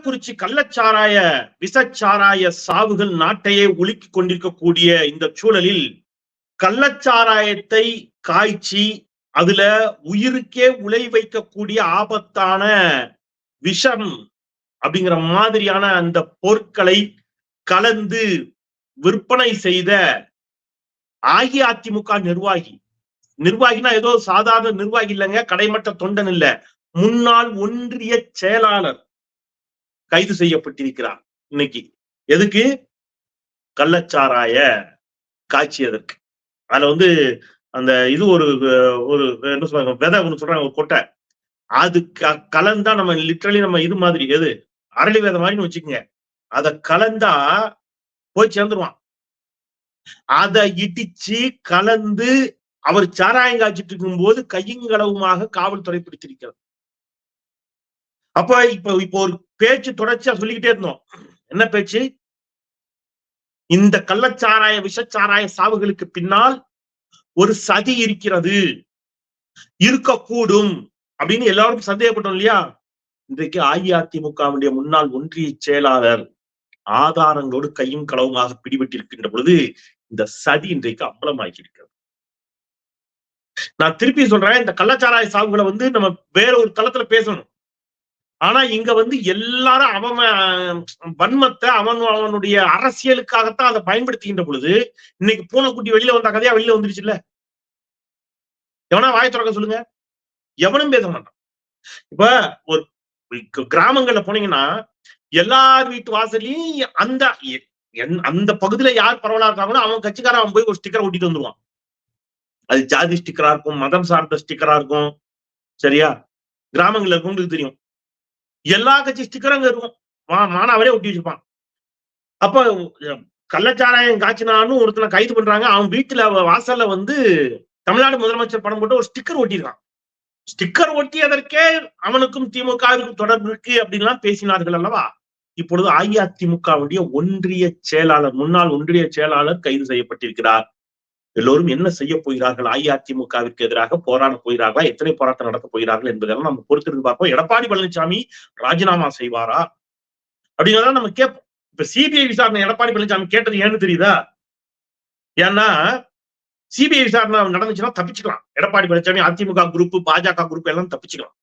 கள்ளக்குறிச்சி கள்ளச்சாராய விசச்சாராய சாவுகள் நாட்டையே உலுக்கி கொண்டிருக்கக்கூடிய இந்த சூழலில் கள்ளச்சாராயத்தை காய்ச்சி அதுல உயிருக்கே உலை வைக்கக்கூடிய ஆபத்தான விஷம் அப்படிங்கிற மாதிரியான அந்த பொருட்களை கலந்து விற்பனை செய்த அஇஅதிமுக நிர்வாகி. நிர்வாகினா ஏதோ சாதாரண நிர்வாகி இல்லைங்க கடைமட்ட தொண்டன் இல்ல. முன்னாள் ஒன்றிய செயலாளர். கைது செய்யப்பட்டிருக்கிறான் இன்னைக்கு. எதுக்கு? கள்ளச்சாராய காய்ச்சியதற்கு அதுல வந்து அந்த இது ஒரு ஒரு என்ன சொல்றாங்க விதை ஒன்று சொல்றாங்க ஒரு கொட்டை. அது க கலந்தா நம்ம லிட்ரலி நம்ம இது மாதிரி எது? அரளி விதை மாதிரின்னு வச்சுக்கோங்க. அதை கலந்தா போய் சேர்ந்துருவான். அதை இடிச்சு கலந்து அவர் சாராயம் காய்ச்சிட்டு இருக்கும் போது கையுங்களவுமாக காவல்துறை பிடித்திருக்கிறது. அப்ப இப்ப இப்போ ஒரு பேச்சு தொடர்ச்சியா சொல்லிக்கிட்டே இருந்தோம். என்ன பேச்சு? இந்த கள்ளச்சாராய விஷச்சாராய சாவுகளுக்கு பின்னால் ஒரு சதி இருக்கிறது. இருக்கக்கூடும் அப்படின்னு எல்லாரும் சந்தேகப்பட்டோம் இல்லையா? இன்றைக்கு அஇஅதிமுகவுடைய முன்னாள் ஒன்றிய செயலாளர் ஆதாரங்களோடு கையும் களவுமாக பிடிபட்டிருக்கின்ற பொழுது இந்த சதி இன்றைக்கு அம்பலமாகி இருக்கிறது நான் திருப்பி சொல்றேன் இந்த கள்ளச்சாராய சாவுகளை வந்து நம்ம வேற ஒரு தளத்துல பேசணும். ஆனா இங்க வந்து எல்லாரும் அவன் வன்மத்தை அவன் அவனுடைய அரசியலுக்காகத்தான் அதை பயன்படுத்துகின்ற பொழுது இன்னைக்கு பூனைக்குட்டி வெளியில வந்த கதையா வெளியில வந்துருச்சு இல்ல எவனா வாய திறக்க சொல்லுங்க? எவனும் பேச மாட்டான். இப்ப ஒரு கிராமங்கள்ல போனீங்கன்னா எல்லார் வீட்டு வாசலையும் அந்த அந்த பகுதியில யார் பரவலா இருக்காங்களோ அவன் கட்சிக்காரன் அவன் போய் ஒரு ஸ்டிக்கர் ஒட்டிட்டு வந்துருவான். அது ஜாதி ஸ்டிக்கரா இருக்கும் மதம் சார்ந்த ஸ்டிக்கரா இருக்கும். சரியா? கிராமங்கள்ல இருக்கவங்களுக்கு தெரியும். எல்லா கட்சி ஸ்டிக்கரும் அங்க இருக்கும். மானாவரே ஒட்டி வச்சிருப்பான். அப்ப கள்ளச்சாராயம் காய்ச்சினான்னு ஒருத்தனை கைது பண்றாங்க. அவன் வீட்டுல வாசல்ல வந்து தமிழ்நாடு முதலமைச்சர் படம் போட்டு ஒரு ஸ்டிக்கர் ஒட்டியிருக்கான். ஸ்டிக்கர் ஒட்டியதற்கே அவனுக்கும் திமுகவிற்கும் தொடர்பு இருக்கு அப்படின்லாம் பேசினார்கள் அல்லவா? இப்பொழுது அஇஅதிமுகவுடைய ஒன்றிய செயலாளர் முன்னாள் ஒன்றிய செயலாளர் கைது செய்யப்பட்டிருக்கிறார். எல்லோரும் என்ன செய்ய போகிறார்கள்? அஇஅதிமுகவிற்கு எதிராக போராட போகிறார்களா? எத்தனை போராட்டம் நடத்த போகிறார்கள் என்பதெல்லாம் நம்ம பொறுத்திருந்து பார்ப்போம். எடப்பாடி பழனிசாமி ராஜினாமா செய்வாரா? அப்படிங்கிறத நம்ம கேட்போம். இப்ப சிபிஐ விசாரணை எடப்பாடி பழனிசாமி கேட்டது ஏன்னு தெரியுதா? ஏன்னா சிபிஐ விசாரணை நடந்துச்சுன்னா தப்பிச்சுக்கலாம். எடப்பாடி பழனிசாமி அதிமுக குரூப் பாஜக குரூப் எல்லாம் தப்பிச்சுக்கலாம்.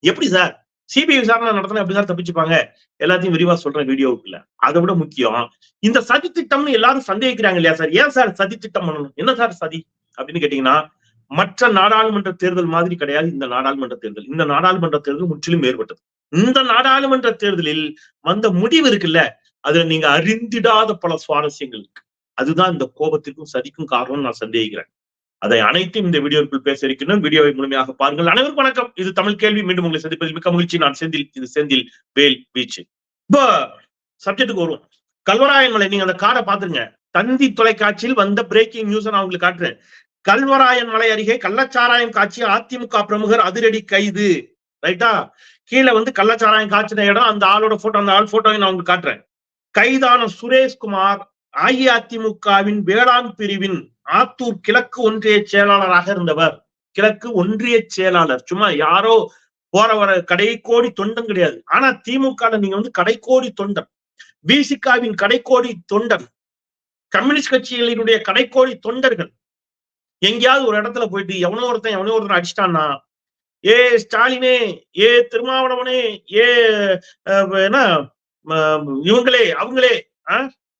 எப்படி சார்? சிபிஐ விசாரணை நடத்தினா எப்படி சார் தப்பிச்சுப்பாங்க? எல்லாத்தையும் விரிவா சொல்றேன் வீடியோவுக்குள்ள. அதை விட முக்கியம் இந்த சதி திட்டம்னு எல்லாரும் சந்தேகிக்கிறாங்க இல்லையா சார்? ஏன் சார் சதி திட்டம் பண்ணணும்? என்ன சார் சதி? அப்படின்னு கேட்டீங்கன்னா மற்ற நாடாளுமன்ற தேர்தல் மாதிரி கிடையாது இந்த நாடாளுமன்ற தேர்தல். இந்த நாடாளுமன்ற தேர்தல் முற்றிலும் வேறுபட்டது. இந்த நாடாளுமன்ற தேர்தலில் வந்த முடிவு இருக்குல்ல அதுல நீங்க அறிந்திடாத பல சுவாரஸ்யங்கள் இருக்கு. அதுதான் இந்த கோபத்திற்கும் சதிக்கும் காரணம் நான் சந்தேகிக்கிறேன். அதை அனைத்தும் இந்த வீடியோக்குள் பேச இருக்கின்றோம். வீடியோவை முழுமையாக பாருங்கள். அனைவருக்கும் வணக்கம். இது தமிழ் கேள்வி. மீண்டும் உங்களை சந்திப்பதில் மிக்க மகிழ்ச்சி. நான் செந்தில். இது செந்தில் வேல் பீச் இப்போ சப்ஜெக்டுக்கு வருவோம். கல்வராயன் மலை நீங்க அந்த காரை பாத்துருங்க தந்தி தொலைக்காட்சியில் வந்த பிரேக்கிங் நியூஸ் நான் உங்களுக்கு காட்டுறேன். கல்வராயன் மலை அருகே கள்ளச்சாராயம் காட்சி அதிமுக பிரமுகர் அதிரடி கைது. ரைட்டா கீழே வந்து கள்ளச்சாராயம் காய்ச்சின இடம். அந்த ஆளோட போட்டோ அந்த ஆள் போட்டோவை நான் உங்களுக்கு காட்டுறேன். கைதான சுரேஷ்குமார் அஇஅதிமுகவின் வேளாண் பிரிவின் ஆத்தூர் கிழக்கு ஒன்றிய செயலாளராக இருந்தவர். கிழக்கு ஒன்றிய செயலாளர். சும்மா யாரோ போற வர கடைக்கோடி தொண்டன் கிடையாது. ஆனா திமுக நீங்க வந்து கடைக்கோடி தொண்டன் பிசிகாவின் கடைக்கோடி தொண்டன் கம்யூனிஸ்ட் கட்சிகளினுடைய கடைக்கோடி தொண்டர்கள். எங்கேயாவது ஒரு இடத்துல போயிட்டு எவனோ ஒருத்தன் எவனோ ஒருத்தன் அடிச்சிட்டான்னா ஏ ஸ்டாலினே ஏ திருமாவளவனே ஏ என்ன இவங்களே அவங்களே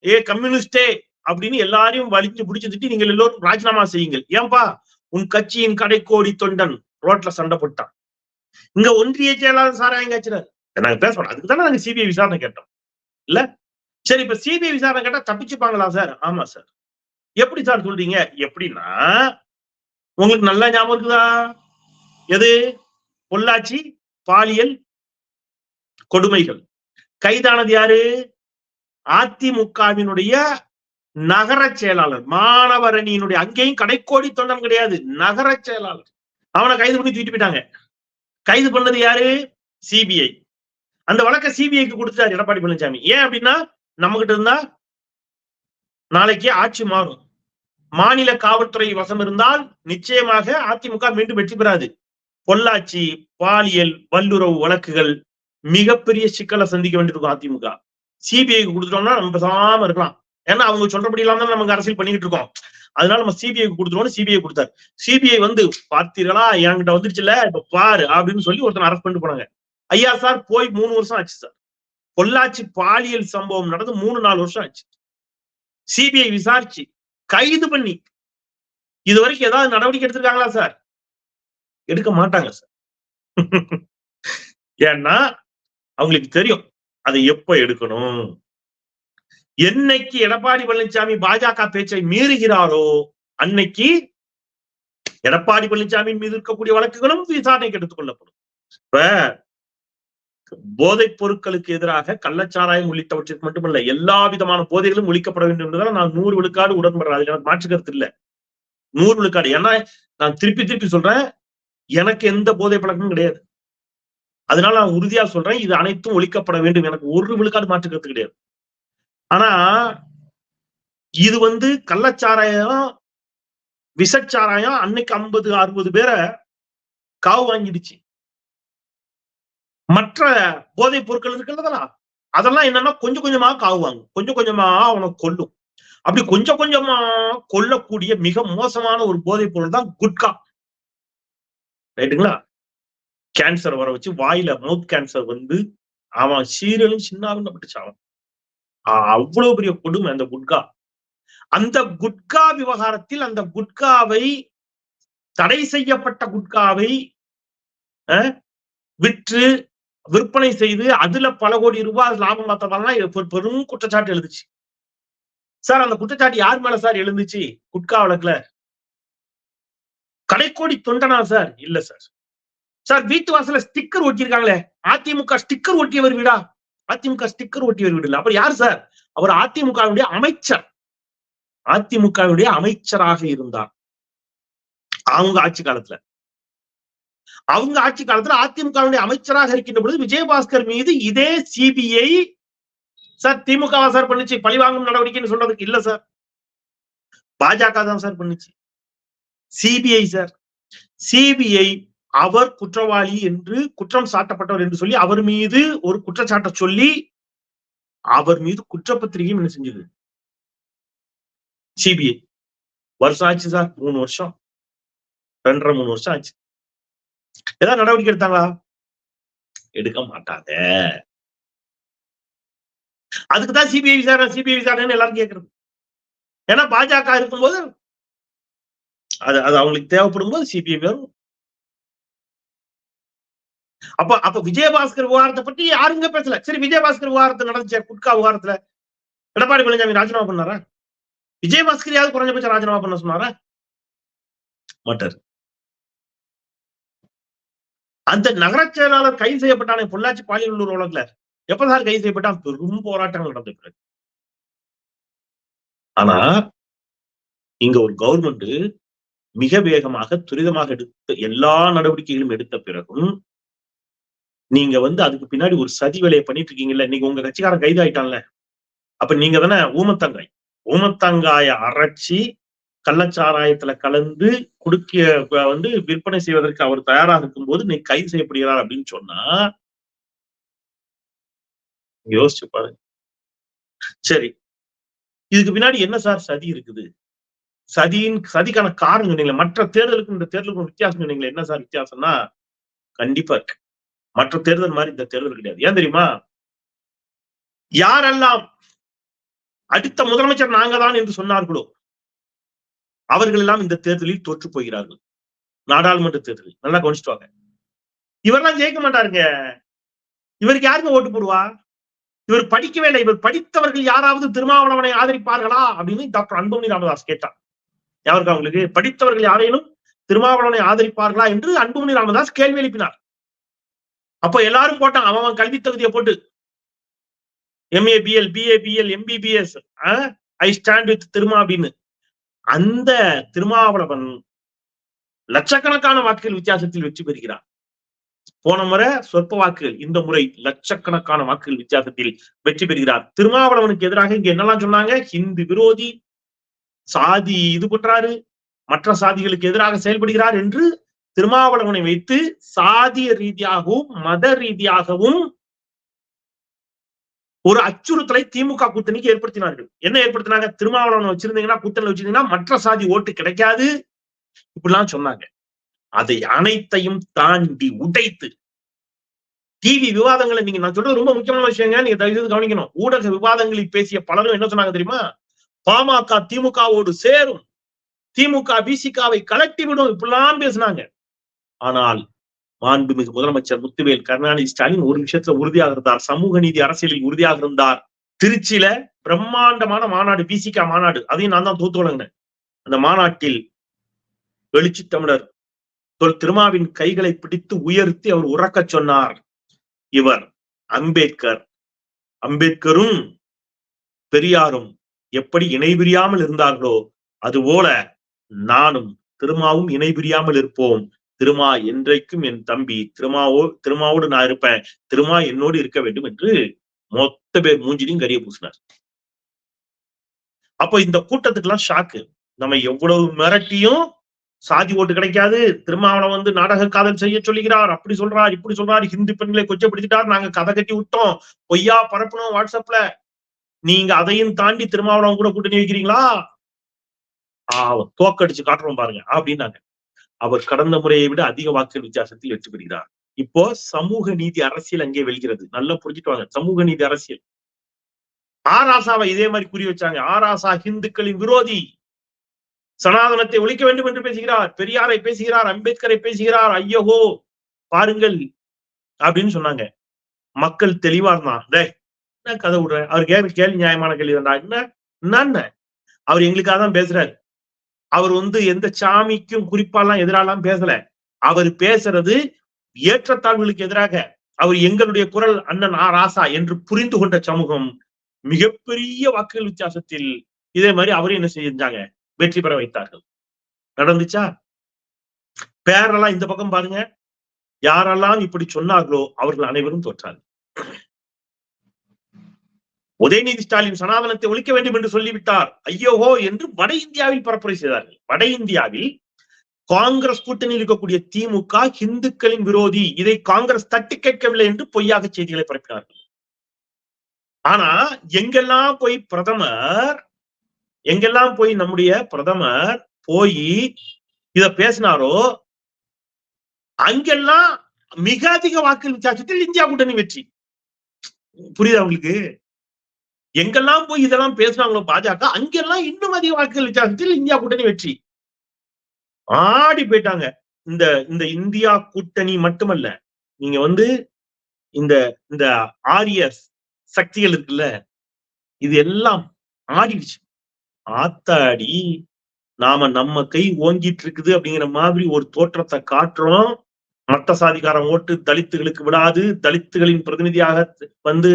ஏ கம்யூனிஸ்டே அப்படின்னு எல்லாரையும் வலிச்சு பிடிச்சு திட்டி நீங்கள் எல்லோரும் ராஜினாமா செய்யுங்கள். ஏன்பா? உன் கட்சியின் கடைக்கோடி தொண்டன் ரோட்ல சண்டை போட்டான். இங்க ஒன்றிய செயலாளர் சாராயம் காய்ச்சினார் நாங்க பேசணும் அதுக்கு தானே நாங்க சிபிஐ விசாரணை கேட்டோம். இல்ல? சரி இப்ப சிபிஐ விசாரணை கேட்டா தப்பிச்சுப்பாங்களா சார்? ஆமா சார். எப்படி சார் சொல்றீங்க? எப்படின்னா உங்களுக்கு நல்லா ஞாபகம் இருக்குதா? எது? பொள்ளாச்சி பாலியல் கொடுமைகள். கைதானது யாரு? அதிமுகவினுடைய நகர செயலாளர். மாணவர் அணியினுடைய அங்கேயும் கடைக்கோடி தொண்டன் கிடையாது. நகர செயலாளர். அவனை கைது பண்ணி தூக்கிட்டு போயிட்டாங்க. கைது பண்ணது யாரு? சிபிஐ அந்த வழக்கை சிபிஐக்கு கொடுத்துட்டாரு எடப்பாடி பழனிசாமி ஏன் அப்படின்னா நம்ம கிட்ட இருந்தா நாளைக்கு ஆட்சி மாறும். மாநில காவல்துறை வசம் இருந்தால் நிச்சயமாக அதிமுக மீண்டும் வெற்றி பெறாது. பொள்ளாச்சி பாலியல் வல்லுறவு வழக்குகள் மிகப்பெரிய சிக்கலை சந்திக்க வேண்டியிருக்கும் அதிமுக. சிபிஐக்கு கொடுத்துட்டோம்னா நம்ம பேசாம இருக்கலாம். ஏன்னா அவங்க சொல்றபடி இல்லாம தான் நமக்கு அரசியல் பண்ணிக்கிட்டு இருக்கோம். அதனால நம்ம சிபிஐ கொடுத்துருவோம் சிபிஐ கொடுத்தாரு. சிபிஐ வந்து பார்த்தீர்களா என்கிட்ட வந்துருச்சுல இப்ப பாரு அப்படின்னு சொல்லி ஒருத்தன் அரெஸ்ட் பண்ணிட்டு போனாங்க. ஐயா சார் போய் மூணு வருஷம் ஆச்சு சார். பொள்ளாச்சி பாலியல் சம்பவம் நடந்து மூணு நாலு வருஷம் ஆச்சு. சிபிஐ விசாரிச்சு கைது பண்ணி இது வரைக்கும் ஏதாவது நடவடிக்கை எடுத்திருக்காங்களா சார்? எடுக்க மாட்டாங்க சார். ஏன்னா அவங்களுக்கு தெரியும் அதை எப்ப எடுக்கணும்? என்னைக்கு எடப்பாடி பழனிசாமி பாஜக பேச்சை மீறுகிறாரோ அன்னைக்கு எடப்பாடி பழனிசாமியின் மீது இருக்கக்கூடிய வழக்குகளும் விசாரணைக்கு எடுத்துக்கொள்ளப்படும் இப்ப போதைப் பொருட்களுக்கு எதிராக கள்ளச்சாராயம் உள்ளிட்டவற்றிற்கு மட்டுமல்ல எல்லா விதமான போதைகளும் ஒழிக்கப்பட வேண்டும் என்பதால் நான் நூறு விழுக்காடு உடன்படுறேன். அதுல எனக்கு மாற்று கருத்து இல்ல. நூறு விழுக்காடு. ஏன்னா நான் திருப்பி திருப்பி சொல்றேன் எனக்கு எந்த போதை பழக்கமும் கிடையாது. அதனால நான் உறுதியா சொல்றேன் இது அனைத்தும் ஒழிக்கப்பட வேண்டும். எனக்கு ஒரு விழுக்காடு மாற்று கருத்து கிடையாது. ஆனா இது வந்து கள்ளச்சாராயம் விஷச்சாராயம் அன்னைக்கு ஐம்பது அறுபது பேரை காவு வாங்கிடுச்சு. மற்ற போதைப் பொருட்கள் இருக்குல்லதா அதெல்லாம். என்னன்னா கொஞ்சம் கொஞ்சமா காவு வாங்கும். கொஞ்சம் கொஞ்சமா அவனை கொல்லும். அப்படி கொஞ்சம் கொஞ்சமா கொல்லக்கூடிய மிக மோசமான ஒரு போதைப் பொருள் தான் குட்கா. ரைட்டுங்களா? கேன்சர் வர வச்சு வாயில மவுத் கேன்சர் வந்து அவன் சீரியலும் சின்ன பட்டுச்சு அவன். அவ்வளவு பெரிய கொடுமை அந்த குட்கா. அந்த குட்கா விவகாரத்தில் அந்த குட்காவை தடை செய்யப்பட்ட குட்காவை விற்று விற்பனை செய்து அதுல பல கோடி ரூபாய் லாபம் பார்த்ததெல்லாம் பெரும் குற்றச்சாட்டு எழுதுச்சு சார் அந்த குற்றச்சாட்டு யார் மேல சார் எழுந்துச்சு? குட்கா வழக்குல. கடைக்கோடி தொண்டனா சார்? இல்ல சார். சார் வீட்டு வாசல ஸ்டிக்கர் ஒட்டியிருக்காங்களே. அதிமுக ஸ்டிக்கர் ஒட்டியவர் வீடா? அதிமுக ஸ்டிக்கர் ஒட்டி வீடு அப்புறம் யார் சார் அவர் அதிமுகவுடைய அமைச்சர். அதிமுகவுடைய அமைச்சராக இருந்தார். அவங்க ஆட்சி காலத்துல. அவங்க ஆட்சி காலத்துல அதிமுகவுடைய அமைச்சராக இருக்கின்ற பொழுது விஜயபாஸ்கர் மீது இதே சிபிஐ சார் திமுக சார் பண்ணுச்சு? பழிவாங்கும் நடவடிக்கைன்னு சொல்றதுக்கு இல்ல சார் பாஜக தான் சார் பண்ணுச்சு. சிபிஐ சார் சிபிஐ அவர் குற்றவாளி என்று குற்றம் சாட்டப்பட்டவர் என்று சொல்லி அவர் மீது ஒரு குற்றச்சாட்டை சொல்லி அவர் மீது குற்றப்பத்திரிகையும் என்ன செஞ்சது? சிபிஐ. வருஷம் ஆச்சு சார். மூணு வருஷம். ரெண்டரை மூணு வருஷம் ஆச்சு. ஏதாவது நடவடிக்கை எடுத்தாங்களா? எடுக்க மாட்டாங்க. அதுக்குதான் சிபிஐ விசாரணை சிபிஐ விசாரணை எல்லாரும் கேட்கறது ஏன்னா பாஜக இருக்கும்போது அது அது அவங்களுக்கு தேவைப்படும் போது சிபிஐ வரும் அப்ப அப்ப விஜயபாஸ்கர் விவகாரத்தை பத்தி யாருங்க பேசல. சரி விஜயபாஸ்கர் விவகாரத்தை நடந்துச்சு? குட்கா விவகாரத்துல? எடப்பாடி பழனிசாமி ராஜினாமா பண்ணாரா? விஜயபாஸ்கர் யாவது குறைஞ்சபட்சம் ராஜினாமா பண்ண சொன்னாரா? மாட்டார். அந்த நகர செயலாளர் கைது செய்யப்பட்டானே பொள்ளாச்சி பாலியலூர் உலகத்துல எப்ப கைது செய்யப்பட்டான்? பெரும் போராட்டங்கள் நடந்த பிறகு. ஆனா இங்க ஒரு கவர்மெண்ட் மிக வேகமாக துரிதமாக எடுத்த எல்லா நடவடிக்கைகளும் எடுத்த பிறகும் நீங்க வந்து அதுக்கு பின்னாடி ஒரு சதி வேலையை பண்ணிட்டு இருக்கீங்கல்ல நீங்க உங்க கட்சிக்காரன் கைது ஆயிட்டான்ல அப்ப நீங்க தானே ஊமத்தங்காய். ஊமத்தங்காய அரைச்சி கள்ளச்சாராயத்துல கலந்து குடுக்க வந்து விற்பனை செய்வதற்கு அவர் தயாராக இருக்கும் போது நீ கைது செய்யப்படுகிறார் அப்படின்னு சொன்னா யோசிச்சு பாருங்க. சரி. இதுக்கு பின்னாடி என்ன சார் சதி இருக்குது? சதியின் சதிக்கான காரணம் சொன்னீங்களே மற்ற தேர்தலுக்கும் இந்த தேர்தலுக்கும் வித்தியாசம் சொன்னீங்களே என்ன சார் வித்தியாசம்னா கண்டிப்பா இருக்கு. மற்ற தேர்தல் மாதிரி இந்த தேர்தல் கிடையாது. ஏன் தெரியுமா? யாரெல்லாம் அடுத்த முதலமைச்சர் நாங்க தான் என்று சொன்னார்களோ அவர்கள் எல்லாம் இந்த தேர்தலில் தோற்று போகிறார்கள். நாடாளுமன்ற தேர்தலில். நல்லா கவனிச்சுட்டு வாங்க. இவரெல்லாம் ஜெயிக்க மாட்டாருங்க. இவருக்கு யாருங்க ஓட்டு போடுவா? இவர் படிக்கவே இல்லை. இவர் படித்தவர்கள் யாராவது திருமாவளவனை ஆதரிப்பார்களா? அப்படின்னு டாக்டர் அன்புமணி ராமதாஸ் கேட்டார். யாருக்கு அவங்களுக்கு படித்தவர்கள் யாரேனும் திருமாவளவனை ஆதரிப்பார்களா என்று அன்புமணி ராமதாஸ் கேள்வி எழுப்பினார். அப்போ எல்லாரும் போட்டான். அவன் கல்வி தகுதியை போட்டு. MA BL BA BL MBBS I stand with Thiruma அப்படின்னு. அந்த திருமாவளவன் லட்சக்கணக்கான வாக்குகள் வித்தியாசத்தில் வெற்றி பெறுகிறார் போன முறை சொற்ப வாக்குகள் இந்த முறை லட்சக்கணக்கான வாக்குகள் வித்தியாசத்தில் வெற்றி பெறுகிறார். திருமாவளவனுக்கு எதிராக இங்க என்னெல்லாம் சொன்னாங்க? ஹிந்து விரோதி சாதி இது பண்றாரு. மற்ற சாதிகளுக்கு எதிராக செயல்படுகிறார் என்று திருமாவளவனை வைத்து சாதிய ரீதியாகவும் மத ரீதியாகவும் ஒரு அச்சுறுத்தலை திமுக கூட்டணிக்கு ஏற்படுத்தினார்கள். என்ன ஏற்படுத்தினாங்க? திருமாவளவன் வச்சிருந்தீங்கன்னா கூட்டணி வச்சிருந்தீங்கன்னா மற்ற சாதி ஓட்டு கிடைக்காது. இப்படிலாம் சொன்னாங்க. அதை அனைத்தையும் தாண்டி உடைத்து. டிவி விவாதங்களை நீங்க நான் சொல்றது ரொம்ப முக்கியமான விஷயங்க. நீங்க தயவு கவனிக்கணும். ஊடக விவாதங்களில் பேசிய பலரும் என்ன சொன்னாங்க தெரியுமா? பாமக திமுகவோடு சேரும். திமுக பிசிகாவை கலட்டி விடும். இப்படிலாம் பேசினாங்க. ஆனால் மாண்புமிகு முதலமைச்சர் முத்துவேல் கருணாநிதி ஸ்டாலின் ஒரு விஷயத்துல உறுதியாக இருந்தார் சமூக நீதி அரசியலில் உறுதியாக இருந்தார் திருச்சியில பிரம்மாண்டமான மாநாடு பிசிகா மாநாடு. அதையும் நான் தான் தூத்து வழங்கினேன். அந்த மாநாட்டில் எழுச்சி தமிழர் தொல் திருமாவின் கைகளை பிடித்து உயர்த்தி அவர் உறக்கச் சொன்னார். இவர் அம்பேத்கர். அம்பேத்கரும் பெரியாரும் எப்படி இணைபிரியாமல் இருந்தார்களோ அதுபோல நானும் திருமாவும் இணைபிரியாமல் இருப்போம். திருமா என்றைக்கும் என் தம்பி திருமாவோ திருமாவோடு நான் இருப்பேன். திருமா என்னோடு இருக்க வேண்டும் என்று மொத்த பேர் மூஞ்சிலையும் கரிய பூசினார். அப்போ இந்த கூட்டத்துக்கெல்லாம் ஷாக்கு நம்ம எவ்வளவு மிரட்டியும் சாதி ஓட்டு கிடைக்காது. திருமாவளவன் வந்து நாடக காதல் செய்ய சொல்லுகிறார். அப்படி சொல்றார் இப்படி சொல்றார். ஹிந்தி பெண்களை கொச்சப்படுத்திட்டார். நாங்க கதை கட்டி விட்டோம். பொய்யா பரப்பணும் வாட்ஸ்அப்ல நீங்க அதையும் தாண்டி திருமாவளம் கூட கூட்டணி வைக்கிறீங்களா? ஆஹ் தோக்கடிச்சு காட்டுறோம் பாருங்க அப்படின்னாங்க. அவர் கடந்த முறையை விட அதிக வாக்குகள் வித்தியாசத்தில் வெற்றி பெறுகிறார். இப்போ சமூக நீதி அரசியல் அங்கே வெல்கிறது. நல்லா புரிஞ்சுட்டு வாங்க. சமூக நீதி அரசியல். ஆராசாவை இதே மாதிரி கூறி வச்சாங்க. ஆராசா ஹிந்துக்களின் விரோதி. சனாதனத்தை ஒழிக்க வேண்டும் என்று பேசுகிறார். பெரியாரை பேசுகிறார். அம்பேத்கரை பேசுகிறார். ஐயோ பாருங்கள் அப்படின்னு சொன்னாங்க. மக்கள் தெளிவா இருந்தான் டேய் என்ன கதை விடுறேன் அவர் கேள்வி கேள்வி நியாயமான கேள்வி தான்டா என்ன? என்ன? அவர் எங்களுக்காக தான் பேசுறாரு. அவர் வந்து எந்த சாமிக்கும் குறிப்பாலாம் எதிராலாம் பேசல. அவர் பேசுறது ஏற்றத்தாழ்வுகளுக்கு எதிராக. அவர் எங்களுடைய குரல் அண்ணன் ஆ ராசா என்று புரிந்து கொண்ட சமூகம் மிகப்பெரிய வாக்குகள் வித்தியாசத்தில் இதே மாதிரி அவரும் என்ன செஞ்சாங்க? வெற்றி பெற வைத்தார்கள். நடந்துச்சா? பேரெல்லாம் இந்த பக்கம் பாருங்க. யாரெல்லாம் இப்படி சொன்னார்களோ அவர்கள் அனைவரும் தோற்றார்கள். உதயநிதி ஸ்டாலின் சனாதனத்தை ஒழிக்க வேண்டும் என்று சொல்லிவிட்டார். ஐயோஹோ என்று வட இந்தியாவில் பரப்புரை செய்தார்கள். வட இந்தியாவில் காங்கிரஸ் கூட்டணியில் இருக்கக்கூடிய திமுக இந்துக்களின் விரோதி. இதை காங்கிரஸ் தட்டி கேட்கவில்லை என்று பொய்யாக செய்திகளை பரப்பினார்கள். ஆனா எங்கெல்லாம் போய் பிரதமர் எங்கெல்லாம் போய் நம்முடைய பிரதமர் போய் இத பேசினாரோ அங்கெல்லாம் மிக அதிக வாக்கு வித்தியாசத்தில் இந்தியா கூட்டணி வெற்றி. புரியுதா உங்களுக்கு? எங்கெல்லாம் போய் இதெல்லாம் பேசுறாங்களோ பாஜக அங்கெல்லாம் இன்னும் அதிக வாக்குகள் வித்தியாசத்தில் இந்தியா கூட்டணி வெற்றி. ஆடி போயிட்டாங்க. இந்த இந்த இந்தியா கூட்டணி மட்டுமல்ல நீங்க வந்து இந்த இந்த ஆரிய சக்திகள் இருக்குல்ல இது எல்லாம் ஆடிடுச்சு. ஆத்தாடி நாம நம்ம கை ஓங்கிட்டு இருக்குது அப்படிங்கிற மாதிரி ஒரு தோற்றத்தை காட்டுறோம். மத்த சாதிகாரம் ஓட்டு தலித்துகளுக்கு விடாது. தலித்துகளின் பிரதிநிதியாக வந்து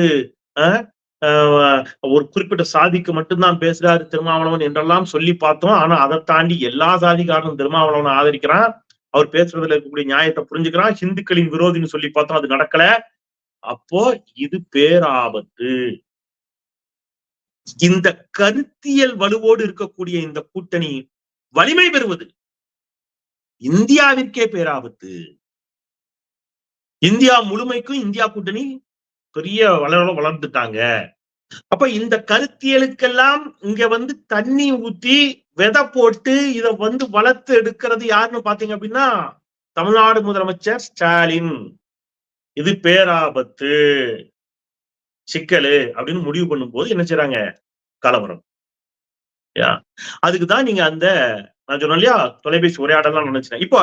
ஒரு குறிப்பிட்ட சாதிக்கு மட்டும்தான் பேசுறாரு திருமாவளவன் என்றெல்லாம் சொல்லி பார்த்தோம். ஆனா அதை தாண்டி எல்லா சாதிக்காரனும் திருமாவளவனை ஆதரிக்கிறான். அவர் பேசுறதுல இருக்கக்கூடிய நியாயத்தை புரிஞ்சுக்கிறான். ஹிந்துக்களின் விரோதின்னு சொல்லி பார்த்தோம். அது நடக்கல. அப்போ இது பேராபத்து. இந்த கருத்தியல் வலுவோடு இருக்கக்கூடிய இந்த கூட்டணி வலிமை பெறுவது. இந்தியாவிற்கே பேராபத்து. இந்தியா முழுமைக்கும் இந்தியா கூட்டணி பெரிய வளர வளர்ந்துட்டாங்க. அப்ப இந்த கருத்தியலுக்கெல்லாம் இங்க வந்து தண்ணி ஊத்தி விதை போட்டு இத வந்து வளர்த்து எடுக்கிறது யாருன்னு பாத்தீங்க அப்படின்னா தமிழ்நாடு முதலமைச்சர் ஸ்டாலின். இது பேராபத்து. சிக்கலு அப்படின்னு முடிவு பண்ணும்போது என்ன செய்யறாங்க கலவரம். அதுக்குதான் நீங்க அந்த நான் சொன்னேன் இல்லையா தொலைபேசி உரையாடலாம் நினைச்சேன். இப்போ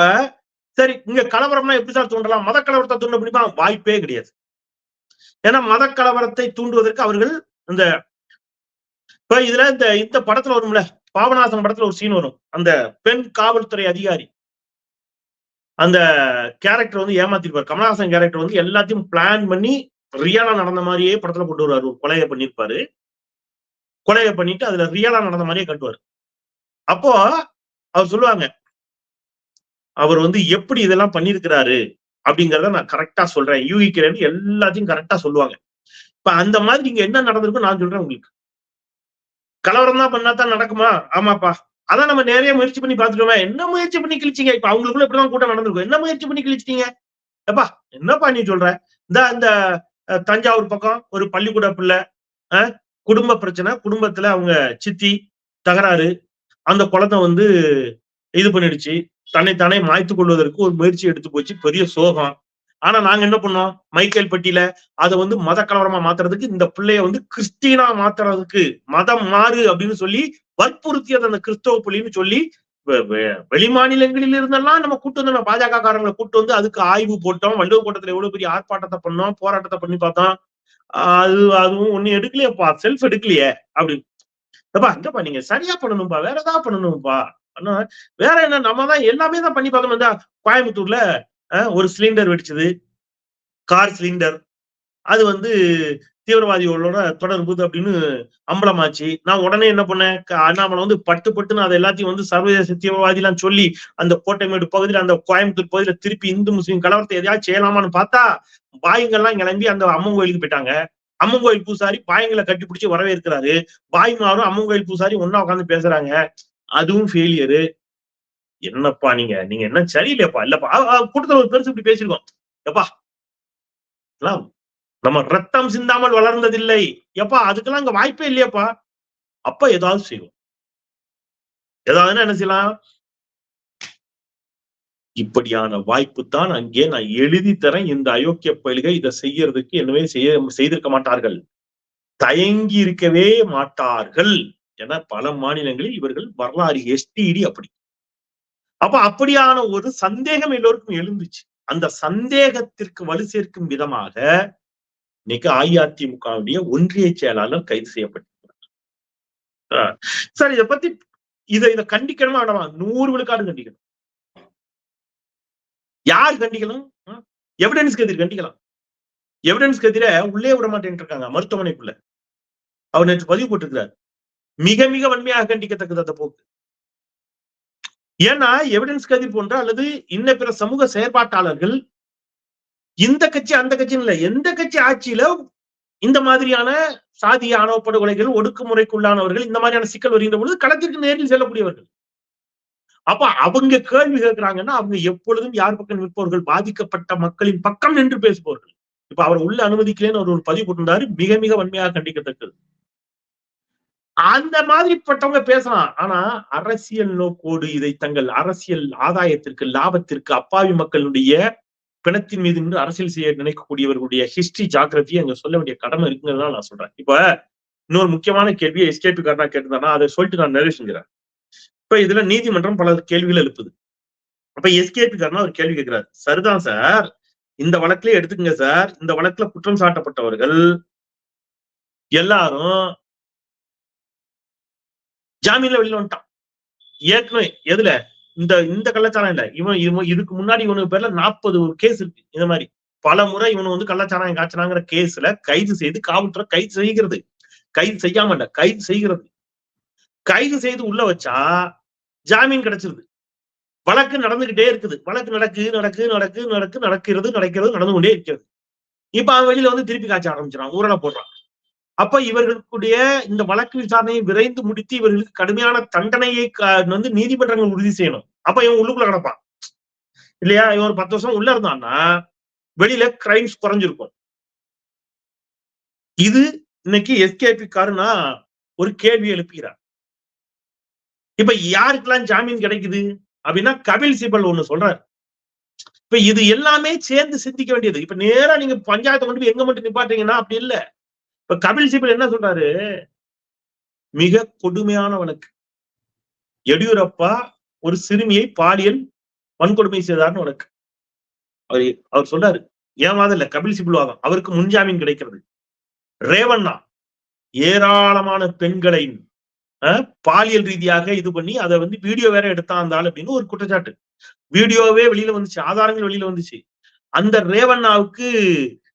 சரி இங்க கலவரம்னா எப்படி சார் தூண்டலாம் மத கலவரத்தை தூண்ட முடியுமா? வாய்ப்பே கிடையாது. ஏன்னா மத கலவரத்தை தூண்டுவதற்கு அவர்கள் இந்த இப்ப இதுல இந்த இந்த படத்துல வரும்ல பாபநாசம் படத்துல ஒரு சீன் வரும். அந்த பெண் காவல்துறை அதிகாரி. அந்த கேரக்டர் வந்து ஏமாத்திருப்பார். கமலஹாசன் கேரக்டர் வந்து எல்லாத்தையும் பிளான் பண்ணி ரியலா நடந்த மாதிரியே படத்துல கொண்டு வருவார். ஒரு கொலையை பண்ணிருப்பாரு. கொலையை பண்ணிட்டு அதுல ரியலா நடந்த மாதிரியே கட்டுவார். அப்போ அவர் சொல்லுவாங்க அவர் வந்து எப்படி இதெல்லாம் பண்ணிருக்கிறாரு? அப்படிங்கிறத நான் கரெக்டா சொல்றேன். யூகிக்கிறேன்னு எல்லாத்தையும் கரெக்டா சொல்லுவாங்க. இப்ப அந்த மாதிரி இங்க என்ன நடந்திருக்கும் நான் சொல்றேன் உங்களுக்கு. கலவரம் தான் பண்ணா தான் நடக்குமா? ஆமாப்பா. அதான் நம்ம நிறைய முயற்சி பண்ணி பாத்துட்டோமே என்ன முயற்சி பண்ணி கிழிச்சிங்க? இப்ப அவங்களுக்குள்ள இப்படிதான் கூட்டம் நடந்திருக்கும். என்ன முயற்சி பண்ணி கிழிச்சிட்டீங்க? எப்பா என்னப்பா நீ சொல்ற? இந்த இந்த தஞ்சாவூர் பக்கம் ஒரு பள்ளிக்கூட பிள்ளை குடும்ப பிரச்சனை குடும்பத்துல அவங்க சித்தி தகராறு அந்த குளத்தை வந்து இது பண்ணிடுச்சு. தன்னைத்தானே மாய்த்து கொள்வதற்கு ஒரு முயற்சி எடுத்து போச்சு. பெரிய சோகம். ஆனா நாங்க என்ன பண்ணோம்? மைக்கேல் பட்டியல அதை வந்து மத கலவரமா மாத்துறதுக்கு இந்த பிள்ளைய வந்து கிறிஸ்டீனா மாத்துறதுக்கு மதம் மாறு அப்படின்னு சொல்லி வற்புறுத்தியது அந்த கிறிஸ்தவ புள்ளின்னு சொல்லி வெளி மாநிலங்களில் இருந்தெல்லாம் நம்ம கூட்டு வந்து நம்ம பாஜக காரங்களை கூட்டு வந்து அதுக்கு ஆய்வு போட்டோம். வள்ளுவர் கூட்டத்துல எவ்வளவு பெரிய ஆர்ப்பாட்டத்தை பண்ணோம் போராட்டத்தை பண்ணி பார்த்தோம். அது அதுவும் ஒண்ணு எடுக்கலையேப்பா. செல்ஃப் எடுக்கலையே. அப்படின்னு இந்தப்பா இங்கப்பா நீங்க சரியா பண்ணணும்பா. வேற ஏதாவது பண்ணணும்பா. வேற என்ன நம்ம தான் எல்லாமே தான் பண்ணி பார்க்கணும். கோயம்புத்தூர்ல ஒரு சிலிண்டர் வெடிச்சது. கார் சிலிண்டர் அது வந்து தீவிரவாதிகளோட தொடர்பு அப்படின்னு அம்பலமாச்சு. நான் உடனே என்ன பண்ணேன்? அண்ணாமலை வந்து பட்டு பட்டுன்னு அதை எல்லாத்தையும் வந்து சர்வதேச தீவிரவாதி எல்லாம் சொல்லி அந்த கோட்டைமேடு பகுதியில் அந்த கோயம்புத்தூர் பகுதியில திருப்பி இந்து முஸ்லீம் கலவரத்தை எதையாவது செய்யலாமான்னு பார்த்தா பாயங்கள்லாம் கிளம்பி அந்த அம்மன் கோயிலுக்கு போயிட்டாங்க. அம்மன் கோயில் பூசாரி பாயங்களை கட்டி பிடிச்சி இருக்கிறாரு பாய்மாரும் அம்மன் கோயில் பூசாரி ஒன்னா உட்காந்து பேசுறாங்க. அதுவும் ஃபெயிலியரு என்னப்பா நீங்க? நீங்க என்ன சரியில்லையப்பா? இல்லப்பா கூட்டத்தில் ஒரு பெருசு இப்படி பேசிருக்கோம் எப்பா? நம்ம ரத்தம் சிந்தாமல் வளர்ந்ததில்லை. எப்பா அதுக்கெல்லாம் அங்க வாய்ப்பே இல்லையப்பா. அப்ப ஏதாவது செய்வோம். ஏதாவதுன்னா என்ன செய்யலாம்? இப்படியான வாய்ப்பு தான் அங்கே நான் எழுதி தரேன். இந்த அயோக்கிய பயில்கை இதை செய்யறதுக்கு என்னவே செய்ய செய்திருக்க மாட்டார்கள். தயங்கி இருக்கவே மாட்டார்கள். ஏன்னா பல மாநிலங்களில் இவர்கள் வரலாறு எஸ்டிடி அப்படி. அப்ப அப்படியான ஒரு சந்தேகம் எல்லோருக்கும் எழுந்துச்சு. அந்த சந்தேகத்திற்கு வலு சேர்க்கும் விதமாக இன்னைக்கு அஇஅதிமுகவுடைய ஒன்றிய செயலாளர் கைது செய்யப்பட்டிருக்கிறார். சார் இதை பத்தி இதை இதை கண்டிக்கணுமா வேணாமா நூறு விழுக்காடு கண்டிக்கணும். யார் கண்டிக்கலாம்? எவிடன்ஸ் கதிர் கண்டிக்கலாம். எவிடன்ஸ் கதிர உள்ளே விட மாட்டேன் இருக்காங்க மருத்துவமனைக்குள்ள. அவர் நேற்று பதிவு போட்டிருக்கிறார். மிக மிக வன்மையாக கண்டிக்கத்தக்கது அந்த போக்கு. ஏன்னா எவிடன்ஸ் கதிர் போன்ற அல்லது இன்ன பிற சமூக செயற்பாட்டாளர்கள் இந்த கட்சி அந்த கட்சின்னு இல்ல எந்த கட்சி ஆட்சியில இந்த மாதிரியான சாதிய ஆணவ படுகொலைகள் ஒடுக்குமுறைக்குள்ளானவர்கள் இந்த மாதிரியான சிக்கல் வருகின்ற பொழுது களத்திற்கு நேரில் செல்லக்கூடியவர்கள். அப்ப அவங்க கேள்வி கேட்கிறாங்கன்னா அவங்க எப்பொழுதும் யார் பக்கம் நிற்பவர்கள்? பாதிக்கப்பட்ட மக்களின் பக்கம் நின்று பேசுபவர்கள். இப்ப அவர் உள்ள அனுமதிக்கலன்னு அவர் ஒரு பதிவு போட்டிருந்தாரு. மிக மிக வன்மையாக கண்டிக்கத்தக்கது. அந்த மாதிரிப்பட்டவங்க பேசலாம். ஆனா அரசியல் நோக்கோடு இதை தங்கள் அரசியல் ஆதாயத்திற்கு லாபத்திற்கு அப்பாவி மக்களுடைய பிணத்தின் மீது நின்று அரசியல் செய்ய நினைக்கக்கூடியவர்களுடைய ஹிஸ்டரி ஜாகிரபியை அங்க சொல்ல வேண்டிய கடமை இருக்குங்கிறதா நான் சொல்றேன். இப்ப இன்னொரு முக்கியமான கேள்வியை எஸ்கேபி காரனா கேட்டிருந்தானா அதை சொல்லிட்டு நான் நிறைவு செஞ்சுறேன். இப்ப இதுல நீதிமன்றம் பல கேள்விகள் எழுப்புது. அப்ப எஸ்கேபி காரனா ஒரு கேள்வி கேட்கிறார். சரிதான் சார். இந்த வழக்கிலே எடுத்துக்கங்க சார். இந்த வழக்குல குற்றம் சாட்டப்பட்டவர்கள் எல்லாரும் ஜாமீன்ல வெளியில வந்துட்டான். ஏற்கனவே எதுல? இந்த இந்த கள்ளச்சாரம் இல்ல. இவன் இவன் இதுக்கு முன்னாடி இவனுக்கு பேர்ல நாற்பது ஒரு கேஸ் இருக்கு. இந்த மாதிரி. பல முறை இவன் வந்து கள்ளச்சாரம் காய்ச்சனாங்கிற கேஸ்ல கைது செய்து காவல்துறை கைது செய்கிறது. கைது செய்யாம இல்ல கைது செய்கிறது. கைது செய்து உள்ள வச்சா ஜாமீன் கிடைச்சிருது. வழக்கு நடந்துகிட்டே இருக்குது. வழக்கு நடக்கு நடக்கு நடக்கு நடக்கு நடக்கிறது நடக்கிறது நடந்து கொண்டே இருக்கிறது. இப்ப அவன் வெளியில வந்து திருப்பி காய்ச்ச ஆரம்பிச்சிடான் ஊரல போடுறான். அப்ப இவர்களுடைய இந்த வழக்கு விசாரணையை விரைந்து முடித்து இவர்களுக்கு கடுமையான தண்டனையை வந்து நீதிமன்றங்கள் உறுதி செய்யணும். அப்ப இவன் உள்ளுக்குள்ள கிடப்பான். இல்லையா? இவன் ஒரு பத்து வருஷம் உள்ள இருந்தான்னா வெளியில கிரைம்ஸ் குறைஞ்சிருக்கும். இது இன்னைக்கு எஸ்கேபி காருனா ஒரு கேள்வி எழுப்புகிறார். இப்ப யாருக்கெல்லாம் ஜாமீன் கிடைக்குது? அப்படின்னா கபில் சிபல் ஒண்ணு சொல்றாரு. இப்ப இது எல்லாமே சேர்ந்து சிந்திக்க வேண்டியது. இப்ப நேரா நீங்க பஞ்சாயத்தை கொண்டு போய் எங்க மட்டும் நிப்பாட்டீங்கன்னா அப்படி இல்லை. இப்ப கபில் சிபில் என்ன சொல்றாரு? மிக கொடுமையான வழக்கு. எடியூரப்பா ஒரு சிறுமியை பாலியல் வன்கொடுமை செய்தார்னு வழக்கு. அவர் அவர் சொல்றாரு ஏன் இல்ல? கபில் சிபில் வாதம். அவருக்கு முன்ஜாமீன் கிடைக்கிறது. ரேவண்ணா ஏராளமான பெண்களை பாலியல் ரீதியாக இது பண்ணி அதை வந்து வீடியோ வேற எடுத்தாந்தாள் அப்படின்னு ஒரு குற்றச்சாட்டு. வீடியோவே வெளியில வந்துச்சு. ஆதாரங்கள் வெளியில வந்துச்சு. அந்த ரேவண்ணாவுக்கு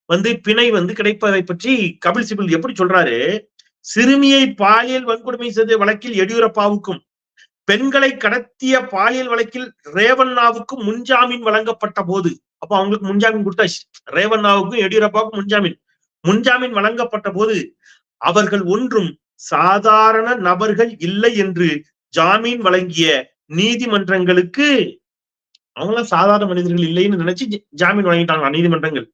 வந்து பிணை வந்து கிடைப்பதை பற்றி கபில் சிபில் எப்படி சொல்றாரு? சிறுமியை பாலியல் வன்கொடுமை செய்த வழக்கில் எடியூரப்பாவுக்கும் பெண்களை கடத்திய பாலியல் வழக்கில் ரேவண்ணாவுக்கும் முன்ஜாமீன் வழங்கப்பட்ட போது அப்ப அவங்களுக்கு முன்ஜாமீன் கொடுத்தாச்சு. ரேவண்ணாவுக்கும் எடியூரப்பாவுக்கும் முன்ஜாமீன். முன்ஜாமீன் வழங்கப்பட்ட போது அவர்கள் ஒன்றும் சாதாரண நபர்கள் இல்லை என்று ஜாமீன் வழங்கிய நீதிமன்றங்களுக்கு அவங்களாம் சாதாரண மனிதர்கள் இல்லைன்னு நினைச்சு ஜாமீன் வழங்கிட்டாங்க நீதிமன்றங்கள்.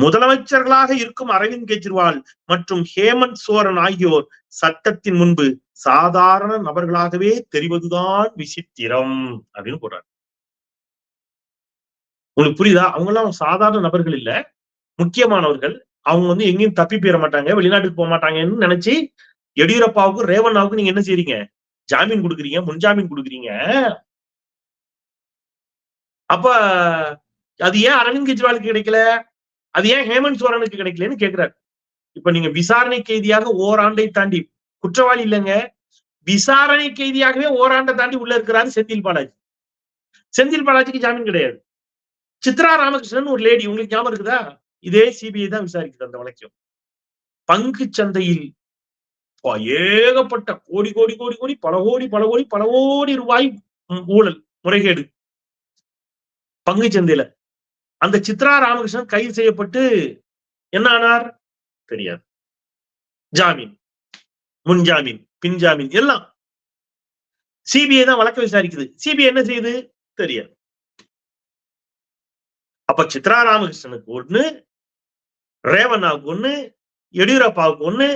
முதலமைச்சர்களாக இருக்கும் அரவிந்த் கெஜ்ரிவால் மற்றும் ஹேமந்த் சோரன் ஆகியோர் சட்டத்தின் முன்பு சாதாரண நபர்களாகவே தெரிவதுதான் விசித்திரம் அப்படின்னு போடுறாரு. உங்களுக்கு புரியுதா? அவங்க எல்லாம் சாதாரண நபர்கள் இல்ல. முக்கியமானவர்கள். அவங்க வந்து எங்கேயும் தப்பி போயிட மாட்டாங்க வெளிநாட்டுக்கு போக மாட்டாங்கன்னு நினைச்சு எடியூரப்பாவுக்கும் ரேவண்ணாவுக்கும் நீங்க என்ன செய்றீங்க? ஜாமீன் கொடுக்குறீங்க முன்ஜாமீன் கொடுக்குறீங்க. அப்ப அது ஏன் அரவிந்த் கெஜ்ரிவாலுக்கு கிடைக்கல? அது ஏன் ஹேமந்த் சோரனுக்கு கிடைக்கலன்னு கேக்குறாரு. இப்ப நீங்க விசாரணை கைதியாக ஓராண்டை தாண்டி குற்றவாளி இல்லைங்க. விசாரணை கைதியாகவே ஓராண்டை தாண்டி உள்ள இருக்கிறாரு செந்தில் பாலாஜி. செந்தில் பாலாஜிக்கு ஜாமீன் கிடையாது. சித்ரா ராமகிருஷ்ணன் ஒரு லேடி உங்களுக்கு ஞாபகம் இருக்குதா? இதே சிபிஐ தான் விசாரிக்குது அந்த வழக்கையும் பங்கு சந்தையில் ஏகப்பட்ட கோடி கோடி கோடி கோடி பல கோடி பல கோடி பல கோடி ரூபாய் ஊழல் முறைகேடு. பங்கு சந்தையில அந்த சித்ரா ராமகிருஷ்ணன் கைது செய்யப்பட்டு என்ன ஆனார்? தெரியாது. ஜாமீன். முன் ஜாமீன் பின் ஜாமீன் எல்லாம். சிபிஐ தான் வழக்க விசாரிக்குது. சிபிஐ என்ன செய்யுது? தெரியாது. அப்ப சித்ரா ராமகிருஷ்ணனுக்கு ஒண்ணு ரேவண்ணாவுக்கு ஒண்ணு எடியூரப்பாவுக்கு ஒண்ணு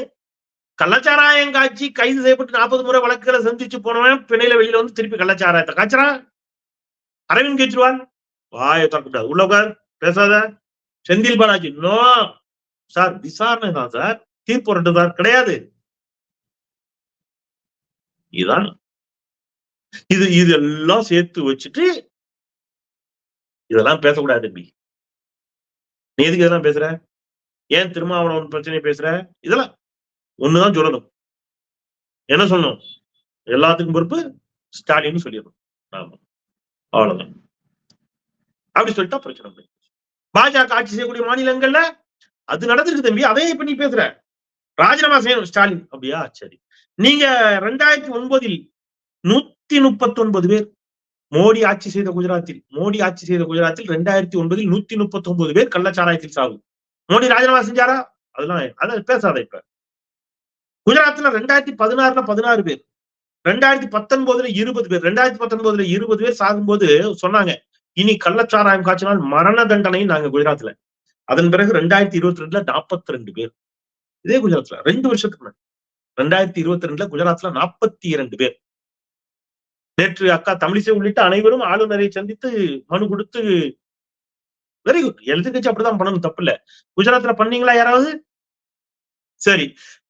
கள்ளச்சாராயம் காட்சி கைது செய்யப்பட்டு நாற்பது முறை வழக்குகளை சந்திச்சு போனவன் பிணையில வெளியில வந்து திருப்பி கள்ளச்சாராயத்தை காய்ச்சறான். அரவிந்த் கெஜ்ரிவால். வாய திறக்கூடாது உள்ள உட்கார். பேசாத. செந்தில் பாலாஜி நோ சார் விசாரணை தான் சார். தீர்ப்பு சார் கிடையாது. இதுதான் இது இதெல்லாம் சேர்த்து வச்சுட்டு இதெல்லாம் பேசக்கூடாது தம்பி. நீ எதுக்கு இதெல்லாம் பேசுற? ஏன் திருமாவளவன் பிரச்சனையை பேசுற? இதெல்லாம் ஒண்ணுதான் சொல்லணும். என்ன சொல்லணும்? எல்லாத்துக்கும் பொறுப்பு ஸ்டாலின் சொல்லிடணும். ஆமா. அவ்வளவுதான். அப்படி சொல்லிட்டா பிரச்சனை பாஜக ஆட்சி செய்யக்கூடிய மாநிலங்கள்ல அது நடந்திருக்கு தம்பி. அதே இப்ப நீ பேசுற. ராஜினாமா செய்யணும் ஸ்டாலின். அப்படியா? சரி. நீங்க ரெண்டாயிரத்தி ஒன்பதில் நூத்தி முப்பத்தி ஒன்பது பேர் மோடி ஆட்சி செய்த குஜராத்தில் மோடி ஆட்சி செய்த குஜராத்தில் ரெண்டாயிரத்தி ஒன்பதில் நூத்தி முப்பத்தி ஒன்பது பேர் கள்ளச்சாராயத்தில் சாகு மோடி ராஜினாமா செஞ்சாரா? அதெல்லாம் அத பேசாத இப்ப. குஜராத்ல ரெண்டாயிரத்தி பதினாறுல பதினாறு பேர் ரெண்டாயிரத்தி பத்தொன்பதுல இருபது பேர் ரெண்டாயிரத்தி பத்தொன்பதுல இருபது பேர் சாகும்போது சொன்னாங்க இனி கள்ளச்சாராயம் காய்ச்சினால் மரண தண்டனை நாங்க குஜராத்ல. அதன் பிறகு ரெண்டாயிரத்தி இருபத்தி ரெண்டுல நாற்பத்தி ரெண்டு பேர். இதே குஜராத்ல ரெண்டு வருஷத்துக்கு முன்னாடி. ரெண்டாயிரத்தி இருபத்தி ரெண்டுல குஜராத்ல நாற்பத்தி இரண்டு பேர். நேற்று அக்கா தமிழிசை உள்ளிட்ட அனைவரும் ஆளுநரை சந்தித்து மனு கொடுத்து வெரி குட் எதிர்கட்சி அப்படிதான் பண்ணணும் தப்பு இல்ல குஜராத்ல பண்ணீங்களா யாராவது? சரி.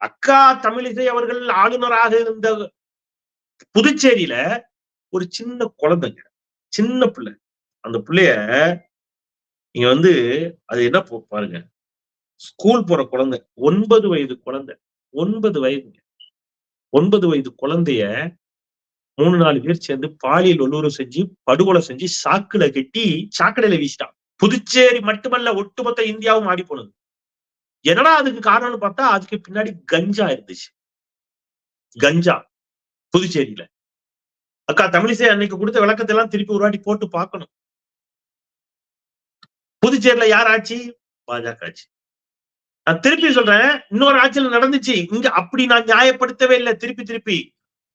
அக்கா தமிழிசை அவர்கள் ஆளுநராக இருந்த புதுச்சேரியில ஒரு சின்ன குழந்தைங்க சின்ன பிள்ளை. அந்த பிள்ளைய நீங்க வந்து அது என்ன பாருங்க. ஸ்கூல் போற குழந்தை ஒன்பது வயது குழந்தை ஒன்பது வயதுங்க. ஒன்பது வயது குழந்தைய மூணு நாலு பேர் சேர்ந்து பாலியல் ஒல்லூரம் செஞ்சு படுகொலை செஞ்சு சாக்குல கட்டி சாக்கடையில வீசிட்டான். புதுச்சேரி மட்டுமல்ல ஒட்டுமொத்த இந்தியாவும் ஆடி போனது. என்னடா அதுக்கு காரணம்னு பார்த்தா அதுக்கு பின்னாடி கஞ்சா இருந்துச்சு. கஞ்சா புதுச்சேரியில. அக்கா தமிழிசை அன்னைக்கு கொடுத்த விளக்கத்தை எல்லாம் திருப்பி ஒரு வாட்டி போட்டு பார்க்கணும். புதுச்சேரியில யார் ஆட்சி? பாஜக ஆட்சி. நான் திருப்பி சொல்றேன் இன்னொரு ஆட்சியில் நடந்துச்சு. இங்க அப்படி நான் நியாயப்படுத்தவே இல்லை. திருப்பி திருப்பி.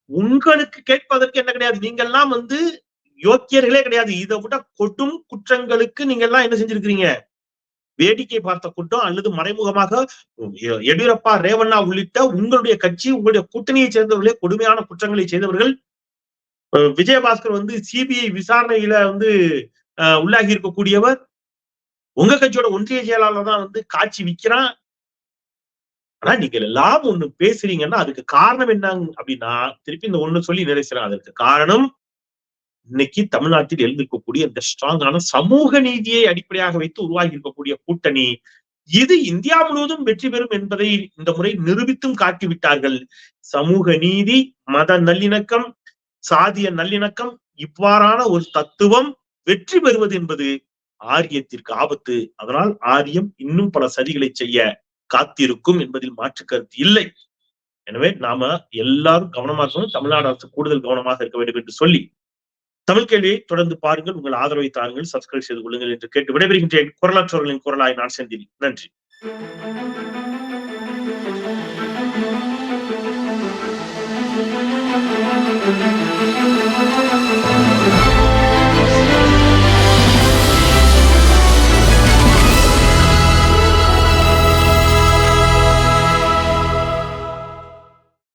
உங்களுக்கு கேட்பதற்கு என்ன கிடையாது. நீங்க எல்லாம் வந்து யோக்கியர்களே கிடையாது. இதை விட கொடும் குற்றங்களுக்கு நீங்க எல்லாம் என்ன செஞ்சிருக்கிறீங்க? வேடிக்கை பார்த்த கூட்டம் அல்லது மறைமுகமாக எடியூரப்பா ரேவண்ணா உள்ளிட்ட உங்களுடைய கட்சி உங்களுடைய கூட்டணியை சேர்ந்தவர்களே கொடுமையான குற்றங்களை செய்தவர்கள் விஜயபாஸ்கர் வந்து சிபிஐ விசாரணையில வந்து உள்ளாகி இருக்கக்கூடியவர் உங்க கட்சியோட ஒன்றிய செயலாளர் தான் வந்து காட்சி விற்கிறான் ஆனா நீங்க எல்லாம் ஒண்ணு பேசுறீங்கன்னா அதுக்கு காரணம் என்ன அப்படின்னா திருப்பி இந்த ஒண்ணு சொல்லி நிறைவேறேன் அதற்கு காரணம் இன்னைக்கு தமிழ்நாட்டில் எழுந்திருக்கக்கூடிய இந்த ஸ்ட்ராங்கான சமூக நீதியை அடிப்படையாக வைத்து உருவாகி இருக்கக்கூடிய கூட்டணி இது இந்தியா முழுவதும் வெற்றி பெறும் என்பதை இந்த முறை நிரூபித்தும் காட்டிவிட்டார்கள் சமூக நீதி மத நல்லிணக்கம் சாதிய நல்லிணக்கம் இவ்வாறான ஒரு தத்துவம் வெற்றி பெறுவது என்பது ஆரியத்திற்கு ஆபத்து. அதனால் ஆரியம் இன்னும் பல சதிகளை செய்ய காத்திருக்கும் என்பதில் மாற்று கருத்து இல்லை. எனவே நாம எல்லாரும் கவனமாக இருக்கணும். தமிழ்நாடு அரசு கூடுதல் கவனமாக இருக்க வேண்டும் என்று சொல்லி தமிழ் கேள்வியை தொடர்ந்து பாருங்கள். உங்கள் ஆதரவை தாருங்கள். சப்ஸ்கிரைப் செய்து கொள்ளுங்கள் என்று கேட்டு விடைபெறுகின்றேன். குரலாற்றவர்களின் குரலாய் நான் செந்தினி நன்றி.